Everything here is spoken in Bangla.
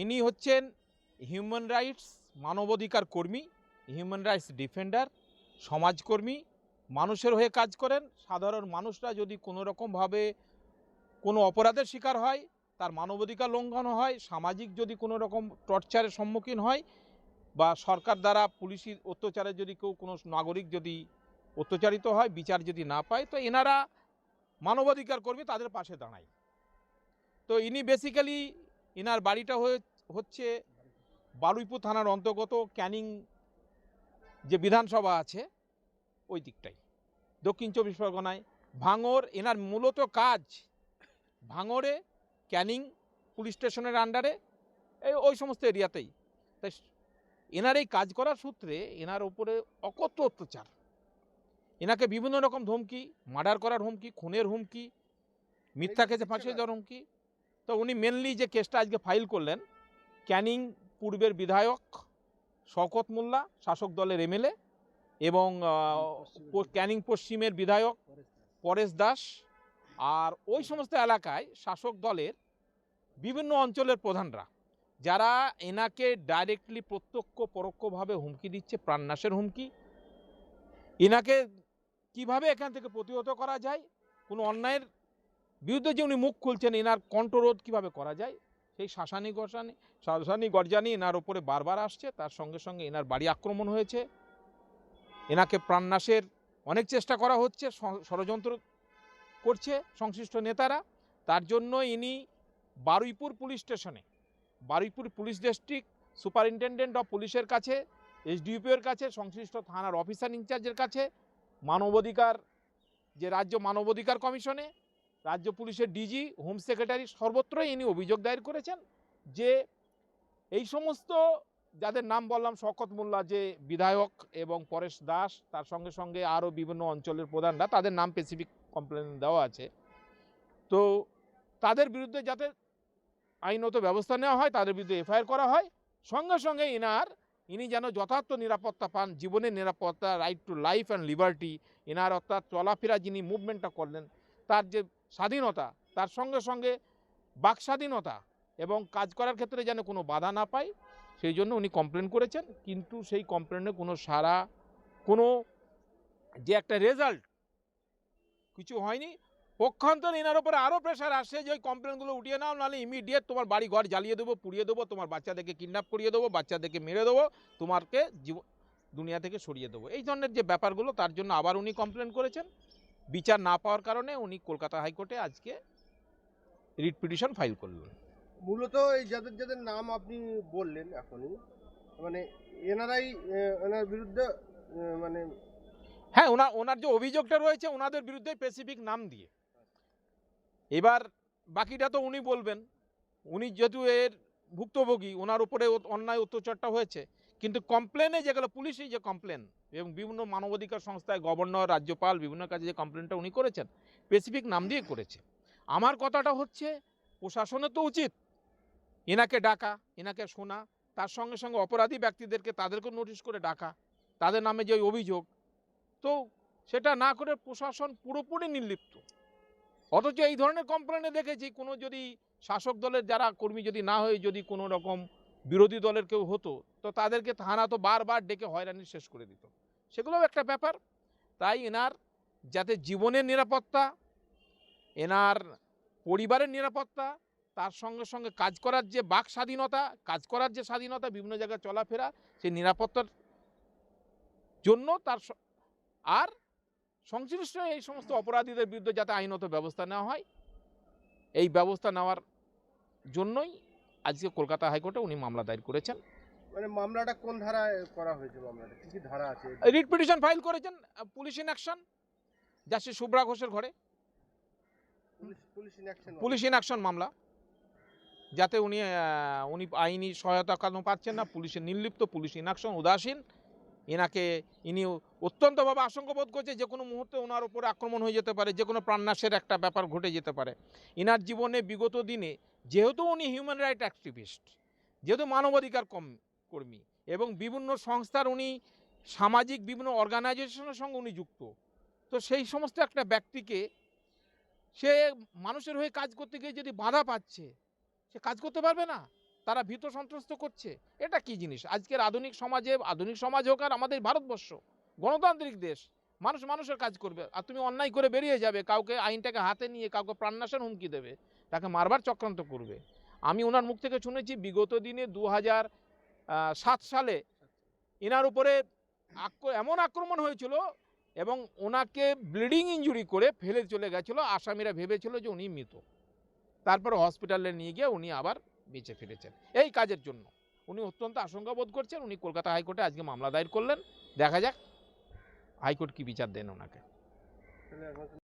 ইনি হচ্ছেন হিউম্যান রাইটস মানবাধিকার কর্মী, হিউম্যান রাইটস ডিফেন্ডার, সমাজকর্মী, মানুষের হয়ে কাজ করেন। সাধারণ মানুষরা যদি কোনো রকমভাবে কোনো অপরাধের শিকার হয়, তার মানবাধিকার লঙ্ঘন হয়, সামাজিক যদি কোনো রকম টর্চারের সম্মুখীন হয় বা সরকার দ্বারা পুলিশি অত্যাচারে যদি কেউ কোনো নাগরিক যদি অত্যাচারিত হয়, বিচার যদি না পায়, তো এনারা মানবাধিকার কর্মী তাদের পাশে দাঁড়ায়। তো ইনি বেসিক্যালি ইনার বাড়িটা হয়ে হচ্ছে বারুইপুর থানার অন্তর্গত ক্যানিং যে বিধানসভা আছে ওই দিকটাই। দক্ষিণ চব্বিশ পরগনায় ভাঙর এনার মূলত কাজ ভাঙরে ক্যানিং পুলিশ স্টেশনের আন্ডারে এই ওই সমস্ত এরিয়াতেই। তাই এনার এই কাজ করার সূত্রে এনার উপরে অকথ্য অত্যাচার। এনাকে বিভিন্ন রকম ধমকি মার্ডার করার হুমকি খুনের হুমকি মিথ্যা কেসে ফাঁসিয়ে দেওয়ার হুমকি তো উনি মেনলি যে কেসটা আজকে ফাইল করলেন ক্যানিং পূর্বের বিধায়ক শওকত মোল্লা শাসক দলের এমএলএ এবং ক্যানিং পশ্চিমের বিধায়ক পরেশ দাস আর ওই সমস্ত এলাকায় শাসক দলের বিভিন্ন অঞ্চলের প্রধানরা যারা এনাকে ডাইরেক্টলি প্রত্যক্ষ পরোক্ষভাবে হুমকি দিচ্ছে প্রাণনাশের হুমকি। এনাকে কীভাবে এখান থেকে প্রতিহত করা যায় কোনো অন্যায়ের বিরুদ্ধে যে উনি মুখ খুলছেন, এনার কণ্ঠরোধ কীভাবে করা যায়? সেই শাসানি গসানি, শাসানি গরজানি এনার ওপরে বারবার আসছে, তার সঙ্গে সঙ্গে এনার বাড়ি আক্রমণ হয়েছে। এনাকে প্রাণনাশের অনেক চেষ্টা করা হচ্ছে ষড়যন্ত্র করছে সংশ্লিষ্ট নেতারা। তার জন্য ইনি বারুইপুর পুলিশ স্টেশনে, Baruipur police district superintendent of পুলিশের কাছে এসডিপিওর কাছে, সংশ্লিষ্ট থানার অফিসার ইনচার্জের কাছে, মানবাধিকার, যে রাজ্য মানবাধিকার কমিশনে রাজ্য পুলিশের ডিজি হোম সেক্রেটারি সর্বত্রই ইনি অভিযোগ দায়ের করেছেন যে এই সমস্ত যাদের নাম বললাম শকত মোল্লা যে বিধায়ক এবং পরেশ দাস, তার সঙ্গে সঙ্গে আরও বিভিন্ন অঞ্চলের প্রধানরা, তাদের নাম স্পেসিফিক কমপ্লেন দেওয়া আছে। তো তাদের বিরুদ্ধে যাতে আইনত ব্যবস্থা নেওয়া হয়, তাদের বিরুদ্ধে এফআইআর করা হয়। সঙ্গে সঙ্গে ইনার, ইনি যেন যথার্থ নিরাপত্তা পান, জীবনের নিরাপত্তা right to life and liberty এনার অর্থাৎ চলাফেরা যিনি মুভমেন্টটা করলেন তার যে স্বাধীনতা, তার সঙ্গে সঙ্গে বাক স্বাধীনতা এবং কাজ করার ক্ষেত্রে যেন কোনো বাধা না পায়, সেই জন্য উনি কমপ্লেন করেছেন। কিন্তু সেই কমপ্লেনে কোনো সারা কোনো যে একটা রেজাল্ট কিছু হয়নি। পক্ষান্তর এনার উপরে আরও প্রেশার আসছে যে ওই কমপ্লেনগুলো উঠিয়ে নাও, নাহলে ইমিডিয়েট তোমার বাড়ি ঘর জ্বালিয়ে দেবো, পুড়িয়ে দেবো, তোমার বাচ্চাদেরকে কিডন্যাপ করিয়ে দেবো, বাচ্চাদেরকে মেরে দেবো তোমাকে জীব, দুনিয়া থেকে সরিয়ে দেবো। এই ধরনের যে ব্যাপারগুলো, তার জন্য আবার উনি কমপ্লেন করেছেন। বিচার না পাওয়ার কারণে উনি কলকাতা হাইকোর্টে আজকে রিট পিটিশন ফাইল করলেন। মূলত এই যাদের যাদের নাম আপনি বললেন এখনই মানে এনারাই এনার বিরুদ্ধে মানে হ্যাঁ ওনার ওনার যে অভিযোগটা রয়েছে ওনাদের বিরুদ্ধে স্পেসিফিক নাম দিয়ে। এবার বাকিটা তো উনি বলবেন। উনি যেহেতু এর ভুক্তভোগী ওনার উপরে অন্যায় অত্যাচারটা হয়েছে কিন্তু কমপ্লেনে যেগুলো পুলিশই যে কমপ্লেন এবং বিভিন্ন মানবাধিকার সংস্থায় গভর্নর রাজ্যপাল, বিভিন্ন কাজে যে কমপ্লেনটা উনি করেছেন স্পেসিফিক নাম দিয়ে করেছে। আমার কথাটা হচ্ছে প্রশাসনের তো উচিত। এনাকে ডাকা, এনাকে শোনা, তার সঙ্গে সঙ্গে অপরাধী ব্যক্তিদেরকে তাদেরকে নোটিশ করে ডাকা, তাদের নামে যে অভিযোগ। তো সেটা না করে প্রশাসন পুরোপুরি নির্লিপ্ত। অথচ এই ধরনের কমপ্লেনে দেখেছি, কোনো যদি শাসক দলের যারা কর্মী যদি না হয়ে যদি কোনো রকম বিরোধী দলের কেউ হতো, তো তাদেরকে থানা তো বারবার ডেকে হয়রানি শেষ করে দিত। সেগুলোও একটা ব্যাপার। তাই এনার যাতে জীবনের নিরাপত্তা, এনার পরিবারের নিরাপত্তা, তার সঙ্গে সঙ্গে কাজ করার যে বাক স্বাধীনতা, কাজ করার যে স্বাধীনতা, বিভিন্ন জায়গায় চলাফেরা, সেই নিরাপত্তার জন্য তার আর সংশ্লিষ্ট এই সমস্ত অপরাধীদের বিরুদ্ধে যাতে আইনত ব্যবস্থা নেওয়া হয়, এই ব্যবস্থা নেওয়ার জন্যই আজকে কলকাতা হাইকোর্টে উনি মামলা দায়ের করেছেন। মানে মামলাটা কোন ধারায় করা হয়েছে মামলাটা? কি কি ধারা আছে? রিট পিটিশন ফাইল করেছেন police in action justice Shubhra ঘোষের ঘরে। পুলিশ ইন অ্যাকশন মামলা? যাতে উনি উনি আইনি সহায়তা কেন পাচ্ছেন না পুলিশের নির্লিপ্ত পুলিশ ইনঅ্যাকশন উদাসীন। এনাকে ইনি অত্যন্তভাবে আশঙ্কাবোধ করছে যে কোনো মুহূর্তে ওনার উপরে আক্রমণ হয়ে যেতে পারে, যে কোনো প্রাণনাশের একটা ব্যাপার ঘটে যেতে পারে। এনার জীবনে বিগত দিনে যেহেতু উনি হিউম্যান রাইট অ্যাক্টিভিস্ট যেহেতু মানবাধিকার কম, কর্মী এবং বিভিন্ন সংস্থার উনি সামাজিক বিভিন্ন অর্গানাইজেশনের সঙ্গে উনি যুক্ত, তো সেই সমস্ত একটা ব্যক্তিকে সে মানুষের হয়ে কাজ করতে গিয়ে যদি বাধা পাচ্ছে, সে কাজ করতে পারবে না? তারা ভীত সন্ত্রস্ত করছে। এটা কি জিনিস? আজকের আধুনিক সমাজে, আধুনিক সমাজ হোক আর আমাদের ভারতবর্ষ, গণতান্ত্রিক দেশ, মানুষ মানুষের কাজ করবে। আর তুমি অন্যায় করে বেরিয়ে যাবে, কাউকে আইনটাকে হাতে নিয়ে কাউকে প্রাণনাশের হুমকি দেবে, তাকে মারবার চক্রান্ত করবে। আমি ওনার মুখ থেকে শুনেছি, বিগত দিনে দু সাত সালে এনার উপরে এমন আক্রমণ হয়েছিল এবং ওনাকে ব্লিডিং ইঞ্জুরি করে ফেলে চলে গেছিল। আসামিরা ভেবেছিল যে উনি মৃত। তারপরে হসপিটালে নিয়ে গিয়ে উনি আবার বেঁচে ফিরেছেন। এই কাজের জন্য। উনি অত্যন্ত আশঙ্কা বোধ করছেন। উনি কলকাতা হাইকোর্টে আজকে মামলা দায়ের করলেন। দেখা যাক হাইকোর্ট কি বিচার দেন ওনাকে।